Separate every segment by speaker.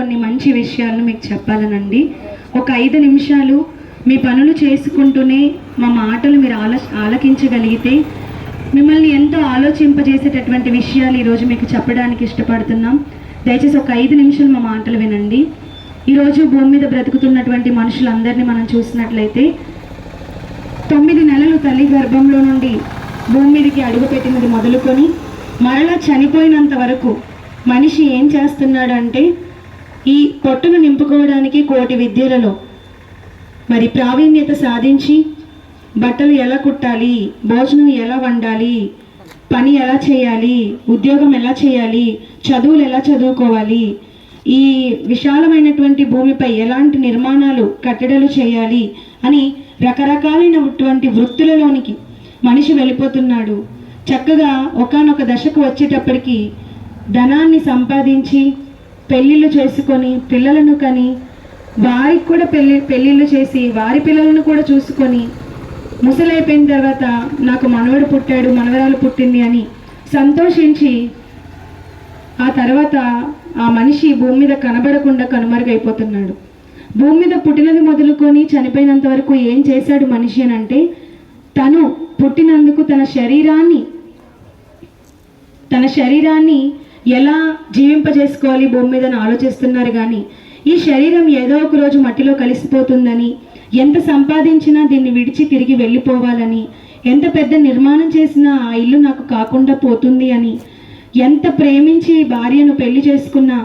Speaker 1: కొన్ని మంచి విషయాలను మీకు చెప్పాలనండి. ఒక ఐదు నిమిషాలు మీ పనులు చేసుకుంటూనే మా మాటలు మీరు ఆల ఆలకించగలిగితే మిమ్మల్ని ఎంతో ఆలోచింపజేసేటటువంటి విషయాలు ఈరోజు మీకు చెప్పడానికి ఇష్టపడుతున్నాం. దయచేసి ఒక ఐదు నిమిషాలు మా మాటలు వినండి. ఈరోజు భూమి మీద బ్రతుకుతున్నటువంటి మనుషులందరినీ మనం చూసినట్లయితే తొమ్మిది నెలలు తల్లి గర్భంలో నుండి భూమి మీదకి అడుగుపెట్టినది మొదలుకొని మరలా చనిపోయినంత వరకు మనిషి ఏం చేస్తున్నాడు అంటే ఈ పొట్టును నింపుకోవడానికి కోటి విద్యలలో మరి ప్రావీణ్యత సాధించి బట్టలు ఎలా కుట్టాలి భోజనం ఎలా వండాలి పని ఎలా చేయాలి ఉద్యోగం ఎలా చేయాలి చదువులు ఎలా చదువుకోవాలి ఈ విశాలమైనటువంటి భూమిపై ఎలాంటి నిర్మాణాలు కట్టడాలు చేయాలి అని రకరకాలైనటువంటి వృత్తులలోనికి మనిషి వెళ్ళిపోతున్నాడు. చక్కగా ఒకానొక దశకు వచ్చేటప్పటికి ధనాన్ని సంపాదించి పెళ్ళిళ్ళు చేసుకొని పిల్లలను కని వారికి కూడా పెళ్ళి పెళ్ళిళ్ళు చేసి వారి పిల్లలను కూడా చూసుకొని ముసలైపోయిన తర్వాత నాకు మనవడు పుట్టాడు మనవరాలు పుట్టింది అని సంతోషించి ఆ తర్వాత ఆ మనిషి భూమి మీద కనబడకుండా కనుమరుగైపోతున్నాడు. భూమి మీద పుట్టినది మొదలుకొని చనిపోయినంత వరకు ఏం చేశాడు మనిషి అని అంటే తను పుట్టినందుకు తన శరీరాన్ని తన శరీరాన్ని ఎలా జీవింపజేసుకోవాలి భూమి మీద అని ఆలోచిస్తున్నారు కానీ ఈ శరీరం ఏదో ఒక రోజు మట్టిలో కలిసిపోతుందని ఎంత సంపాదించినా దీన్ని విడిచి తిరిగి వెళ్ళిపోవాలని ఎంత పెద్ద నిర్మాణం చేసినా ఆ ఇల్లు నాకు కాకుండా పోతుంది అని ఎంత ప్రేమించి భార్యను పెళ్ళి చేసుకున్నా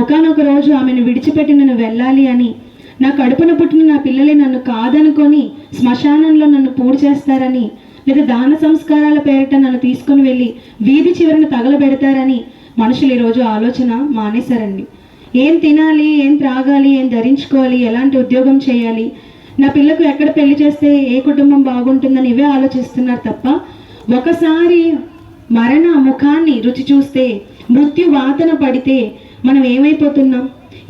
Speaker 1: ఒకనొక రోజు ఆమెను విడిచిపెట్టి నన్ను వెళ్ళాలి అని నా కడుపున పుట్టిన నా పిల్లలే నన్ను కాదనుకొని శ్మశానంలో నన్ను పూడి చేస్తారని లేదా దాన సంస్కారాల పేరిట నన్ను తీసుకొని వెళ్ళి వీధి చివరన తగలబెడతారని మనుషులు ఈరోజు ఆలోచన మానేశారండి. ఏం తినాలి ఏం త్రాగాలి ఏం ధరించుకోవాలి ఎలాంటి ఉద్యోగం చేయాలి నా పిల్లకు ఎక్కడ పెళ్ళి చేస్తే ఏ కుటుంబం బాగుంటుందని ఇవే ఆలోచిస్తున్నారు తప్ప ఒకసారి మరణ ముఖాన్ని రుచి చూస్తే మృత్యు వాతన పడితే మనం ఏమైపోతున్నాం?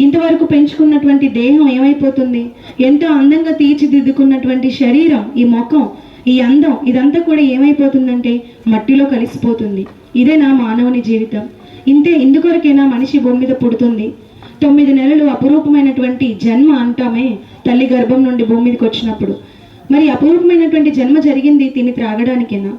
Speaker 1: ఇంతవరకు పెంచుకున్నటువంటి దేహం ఏమైపోతుంది? ఎంతో అందంగా తీర్చిదిద్దుకున్నటువంటి శరీరం ఈ ముఖం ఈ అందం ఇదంతా కూడా ఏమైపోతుందంటే మట్టిలో కలిసిపోతుంది. ఇదే నా మానవుని జీవితం. ఇంతే ఇందుకొరకేనా మనిషి భూమి మీద పుడుతుంది? తొమ్మిది నెలలు అపురూపమైనటువంటి జన్మ అంటామే తల్లి గర్భం నుండి భూమి మీదకి వచ్చినప్పుడు. మరి అపురూపమైనటువంటి జన్మ జరిగింది తిని త్రాగడానికేనా?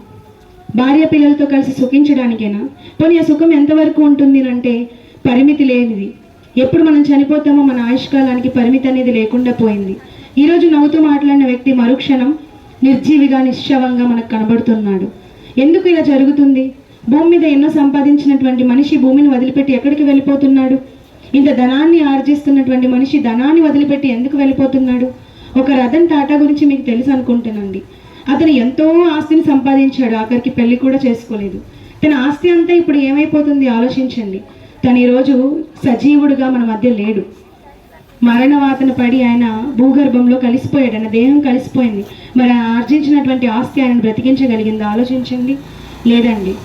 Speaker 1: భార్య పిల్లలతో కలిసి సుఖించడానికేనా? పోనీ ఆ సుఖం ఎంతవరకు ఉంటుంది అంటే పరిమితి లేనిది. ఎప్పుడు మనం చనిపోతామో మన ఆయుష్కాలానికి పరిమితి అనేది లేకుండా పోయింది. ఈరోజు నవ్వుతూ మాట్లాడిన వ్యక్తి మరుక్షణం నిర్జీవిగా నిశ్చవంగా మనకు కనబడుతున్నాడు. ఎందుకు ఇలా జరుగుతుంది? భూమి మీద ఎన్నో సంపాదించినటువంటి మనిషి భూమిని వదిలిపెట్టి ఎక్కడికి వెళ్ళిపోతున్నాడు? ఇంత ధనాన్ని ఆర్జిస్తున్నటువంటి మనిషి ధనాన్ని వదిలిపెట్టి ఎందుకు వెళ్ళిపోతున్నాడు? ఒక రతన్ టాటా గురించి మీకు తెలుసు అనుకుంటానండి అతను ఎంతో ఆస్తిని సంపాదించాడు ఆఖరికి పెళ్ళి కూడా చేసుకోలేదు. తన ఆస్తి అంతా ఇప్పుడు ఏమైపోతుంది ఆలోచించండి. తను ఈరోజు సజీవుడుగా మన మధ్య లేడు. మరణవాతన పడి ఆయన భూగర్భంలో కలిసిపోయాడు ఆయన దేహం కలిసిపోయింది. మరి ఆర్జించినటువంటి ఆస్తి ఆయన బ్రతికించగలిగింది? ఆలోచించండి. లేదండి.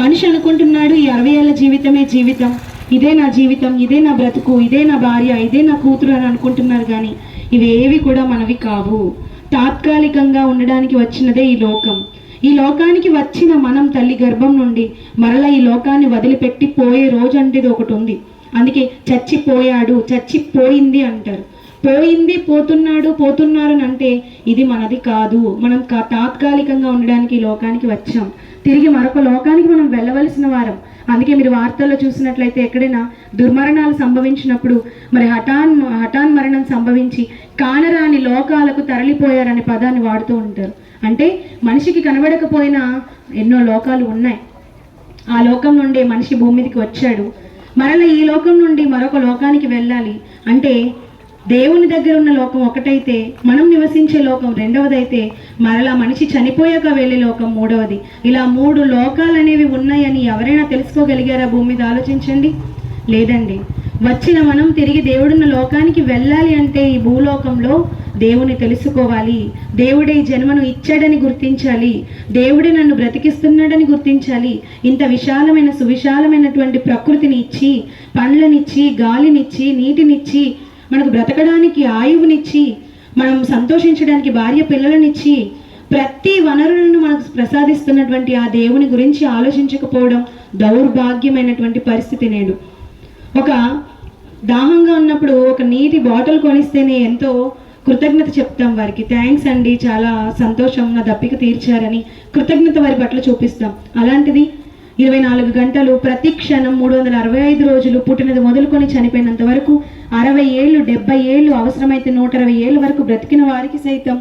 Speaker 1: మనిషి అనుకుంటున్నాడు ఈ అరవై ఏళ్ళ జీవితమే జీవితం. ఇదే నా జీవితం ఇదే నా బ్రతుకు ఇదే నా భార్య ఇదే నా కూతురు అని అనుకుంటున్నారు కానీ ఇవేవి కూడా మనవి కావు. తాత్కాలికంగా ఉండడానికి వచ్చినదే ఈ లోకం. ఈ లోకానికి వచ్చిన మనం తల్లి గర్భం నుండి మరలా ఈ లోకాన్ని వదిలిపెట్టి పోయే రోజు అంటే ఒకటి ఉంది. అందుకే చచ్చిపోయాడు చచ్చిపోయింది అంటారు. పోయింది పోతున్నాడు పోతున్నారు అని అంటే ఇది మనది కాదు. మనం కా- తాత్కాలికంగా ఉండడానికి ఈ లోకానికి వచ్చాం. తిరిగి మరొక లోకానికి మనం వెళ్ళవలసిన వారం. అందుకే మీరు వార్తల్లో చూసినట్లయితే ఎక్కడైనా దుర్మరణాలు సంభవించినప్పుడు మరి హఠాన్ హఠాన్ మరణం సంభవించి కానరాని లోకాలకు తరలిపోయారనే పదాన్ని వాడుతూ ఉంటారు. అంటే మనిషికి కనబడకపోయినా ఎన్నో లోకాలు ఉన్నాయి. ఆ లోకం నుండి మనిషి భూమి మీదకి వచ్చాడు. మరలా ఈ లోకం నుండి మరొక లోకానికి వెళ్ళాలి అంటే దేవుని దగ్గర ఉన్న లోకం ఒకటైతే మనం నివసించే లోకం రెండవదైతే మరలా మనిషి చనిపోయాక వెళ్ళే లోకం మూడవది. ఇలా మూడు లోకాలు అనేవి ఉన్నాయని ఎవరైనా తెలుసుకోగలిగారా? భూమి మీద ఆలోచించండి. లేదండి. వచ్చిన మనం తిరిగి దేవుడున్న లోకానికి వెళ్ళాలి అంటే ఈ భూలోకంలో దేవుని తెలుసుకోవాలి. దేవుడే ఈ జన్మను ఇచ్చాడని గుర్తించాలి. దేవుడే నన్ను బ్రతికిస్తున్నాడని గుర్తించాలి. ఇంత విశాలమైన సువిశాలమైనటువంటి ప్రకృతిని ఇచ్చి పండ్లనిచ్చి గాలినిచ్చి నీటినిచ్చి మనకు బ్రతకడానికి ఆయువునిచ్చి మనం సంతోషించడానికి భార్య పిల్లలనిచ్చి ప్రతి వనరులను మనకు ప్రసాదిస్తున్నటువంటి ఆ దేవుని గురించి ఆలోచించకపోవడం దౌర్భాగ్యమైనటువంటి పరిస్థితి నేడు. ఒక దాహంగా ఉన్నప్పుడు ఒక నీటి బాటిల్ కొనిస్తేనే ఎంతో కృతజ్ఞత చెప్తాం వారికి. థ్యాంక్స్ అండి చాలా సంతోషం నా దప్పిక తీర్చారని కృతజ్ఞత వారి పట్ల చూపిస్తాం. అలాంటిది ఇరవై నాలుగు గంటలు ప్రతి క్షణం మూడు వందల అరవై ఐదు రోజులు పుట్టినది మొదలుకొని చనిపోయినంత వరకు అరవై ఏళ్ళు డెబ్బై ఏళ్ళు అవసరమైతే నూట అరవై ఏళ్ళ వరకు బ్రతికిన వారికి సైతం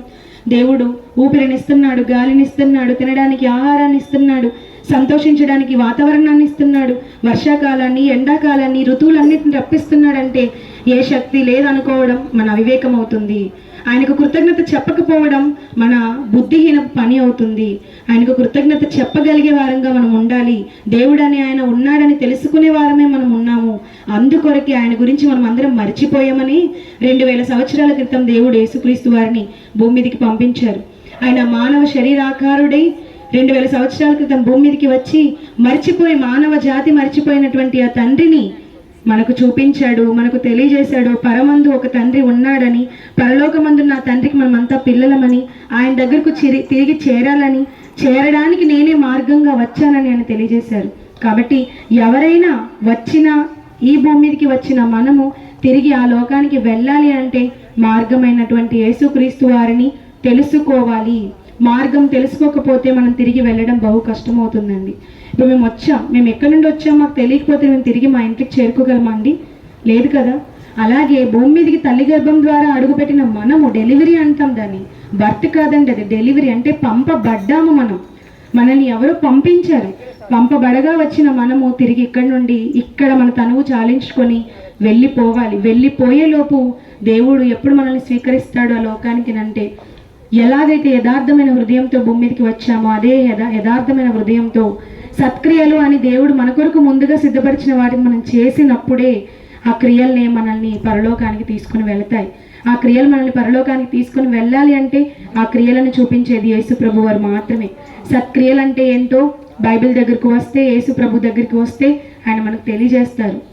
Speaker 1: దేవుడు ఊపిరినిస్తున్నాడు గాలినిస్తున్నాడు తినడానికి ఆహారాన్ని ఇస్తున్నాడు సంతోషించడానికి వాతావరణాన్ని ఇస్తున్నాడు వర్షాకాలాన్ని ఎండాకాలాన్ని ఋతువులన్నిటిని రప్పిస్తున్నాడంటే ఏ శక్తి లేదనుకోవడం మన అవివేకం అవుతుంది ఆయనకు కృతజ్ఞత చెప్పకపోవడం మన బుద్ధిహీన పని అవుతుంది. ఆయనకు కృతజ్ఞత చెప్పగలిగే వారంగా మనం ఉండాలి. దేవుడని ఆయన ఉన్నాడని తెలుసుకునే వారమే మనం ఉన్నాము. అందుకొరకే ఆయన గురించి మనం అందరం మర్చిపోయామని రెండు వేల సంవత్సరాల క్రితం దేవుడు యేసుక్రీస్తు వారిని భూమి మీదకి పంపించారు. ఆయన మానవ శరీరాకారుడై రెండు వేల సంవత్సరాల క్రితం భూమి మీదకి వచ్చి మర్చిపోయి మానవ జాతి మర్చిపోయినటువంటి ఆ తండ్రిని మనకు చూపించాడు మనకు తెలియజేశాడు పరమందు ఒక తండ్రి ఉన్నాడని పరలోకమందు నా తండ్రికి మనమంతా పిల్లలమని ఆయన దగ్గరకు చిరి తిరిగి చేరాలని చేరడానికి నేనే మార్గంగా వచ్చానని ఆయన తెలియజేశారు. కాబట్టి ఎవరైనా వచ్చిన ఈ భూమి మీదకి వచ్చిన మనము తిరిగి ఆ లోకానికి వెళ్ళాలి అంటే మార్గమైనటువంటి యేసుక్రీస్తు వారిని తెలుసుకోవాలి. మార్గం తెలుసుకోకపోతే మనం తిరిగి వెళ్ళడం బహు కష్టమవుతుందండి. ఇప్పుడు మేము వచ్చాం. మేము ఎక్కడి నుండి వచ్చాం మాకు తెలియకపోతే మేము తిరిగి మా ఇంటికి చేరుకోగలమా అండి లేదు కదా? అలాగే భూమి మీదకి తల్లి గర్భం ద్వారా అడుగుపెట్టిన మనము డెలివరీ అంటాం దాన్ని. బర్త్ కాదండి అది. డెలివరీ అంటే పంపబడ్డాము మనం. మనల్ని ఎవరు పంపించారు. పంపబడగా వచ్చిన మనము తిరిగి ఇక్కడ నుండి ఇక్కడ మన తనువు చాలించుకొని వెళ్ళిపోవాలి. వెళ్ళిపోయేలోపు దేవుడు ఎప్పుడు మనల్ని స్వీకరిస్తాడో ఆ లోకానికి అంటే ఎలాగైతే యథార్థమైన హృదయంతో భూమి మీదకి వచ్చామో అదే యథా యథార్థమైన హృదయంతో సత్క్రియలు అని దేవుడు మన కొరకు ముందుగా సిద్ధపరిచిన వాటిని మనం చేసినప్పుడే ఆ క్రియల్ని మనల్ని పరలోకానికి తీసుకుని వెళతాయి. ఆ క్రియలు మనల్ని పరలోకానికి తీసుకుని వెళ్ళాలి అంటే ఆ క్రియలను చూపించేది యేసుప్రభు వారు మాత్రమే. సత్క్రియలు అంటే ఏంటో బైబిల్ దగ్గరకు వస్తే యేసుప్రభు దగ్గరికి వస్తే ఆయన మనకు తెలియజేస్తారు.